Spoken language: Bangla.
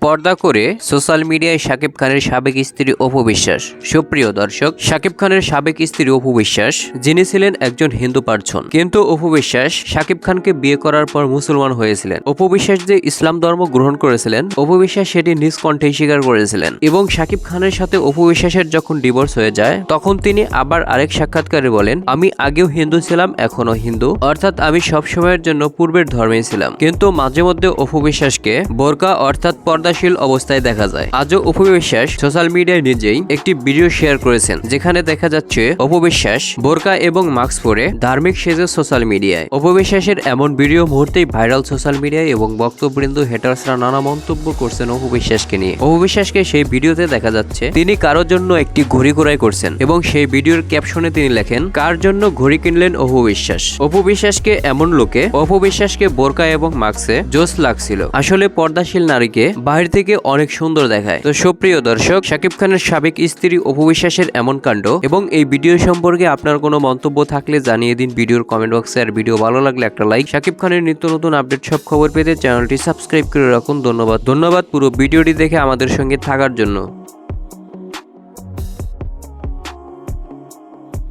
পর্দা করে সোশ্যাল মিডিয়ায় শাকিব খানের সাবেক স্ত্রী অপু বিশ্বাস। সুপ্রিয় দর্শক, শাকিব খানের সাবেক স্ত্রী অপু বিশ্বাস, যিনি ছিলেন একজন হিন্দু পার্সন। কিন্তু অপু বিশ্বাস শাকিব খানকে বিয়ে করার পর মুসলমান হয়েছিলেন। অপু বিশ্বাস যে ইসলাম ধর্ম গ্রহণ করেছিলেন, অপু বিশ্বাস সেটি নিজ কণ্ঠে স্বীকার করেছিলেন। এবং শাকিব খানের সাথে অপু বিশ্বাসের যখন ডিভোর্স হয়ে যায়, তখন তিনি আবার আরেক সাক্ষাৎকারে বলেন, আমি আগেও হিন্দু ছিলাম এখনও হিন্দু। অর্থাৎ আমি সব সময়ের জন্য পূর্বের ধর্মেই ছিলাম। কিন্তু মাঝে মধ্যে অপু বিশ্বাসকে বোরকা অর্থাৎ পর্দাশীল অবস্থায় দেখা যায়। আজও অপু বিশ্বাস সোশ্যাল মিডিয়ায় নিজেই একটি ভিডিও শেয়ার করেছেন, যেখানে দেখা যাচ্ছে অপু বিশ্বাস বোরকা এবং মাস্ক পরে ধার্মিক সেজে সোশ্যাল মিডিয়ায় অপু বিশ্বাসের এমন ভিডিও মুহূর্তেই ভাইরাল সোশ্যাল মিডিয়ায় এবং বক্তবৃন্দ হেটার্সরা নানা মন্তব্য করছেন অপু বিশ্বাসকে নিয়ে। অপু বিশ্বাসকে সেই ভিডিওতে দেখা যাচ্ছে, তিনি কারোর জন্য একটি ঘড়ি ক্রয় করছেন এবং সেই ভিডিওর ক্যাপশনে তিনি লেখেন, কার জন্য ঘড়ি কিনলেন অপু বিশ্বাস? অপু বিশ্বাসকে এমন লোকে, অপু বিশ্বাসকে বোরকা এবং মাস্কে জোস লাগছিল। আসলে পর্দাশীল নারীকে বাইরে থেকে অনেক সুন্দর দেখায়। তো সুপ্রিয় দর্শক, শাকিব খানের সাবেক স্ত্রী অপু বিশ্বাসের এমন কাণ্ড এবং এই ভিডিও সম্পর্কে আপনার কোনো মন্তব্য থাকলে জানিয়ে দিন ভিডিওর কমেন্ট বক্সে আর ভিডিও ভালো লাগলে একটা লাইক শাকিব খানের নিত্য নতুন আপডেট সব খবর পেতে চ্যানেলটি সাবস্ক্রাইব করে রাখুন। ধন্যবাদ। ধন্যবাদ পুরো ভিডিওটি দেখে আমাদের সঙ্গে থাকার জন্য।